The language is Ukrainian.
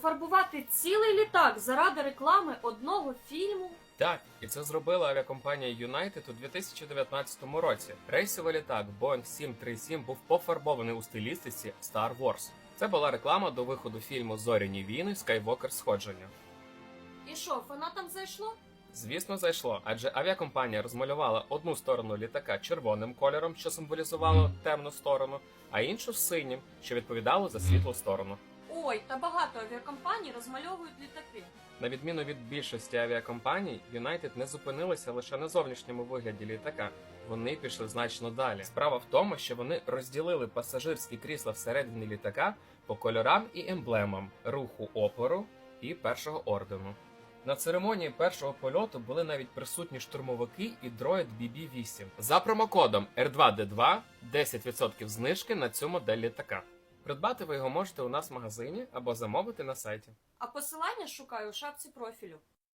Фарбувати цілий літак заради реклами одного фільму. Так, і це зробила авіакомпанія United у 2019 році. Рейсовий літак Boeing 737 був пофарбований у стилістиці Star Wars. Це була реклама до виходу фільму Зоряні війни Skywalker Сходження. І що, фанатам зайшло? Звісно, зайшло, адже авіакомпанія розмалювала одну сторону літака червоним кольором, що символізувало темну сторону, а іншу синім, що відповідало за світлу сторону. Ой, та багато авіакомпаній розмальовують літаки. На відміну від більшості авіакомпаній, United не зупинилися лише на зовнішньому вигляді літака. Вони пішли значно далі. Справа в тому, що вони розділили пасажирські крісла всередині літака по кольорам і емблемам руху опору і першого ордену. На церемонії першого польоту були навіть присутні штурмовики і дроїд BB-8. За промокодом R2D2 10% знижки на цю модель літака. Придбати ви його можете у нас в магазині або замовити на сайті. А посилання шукаю у шапці профілю.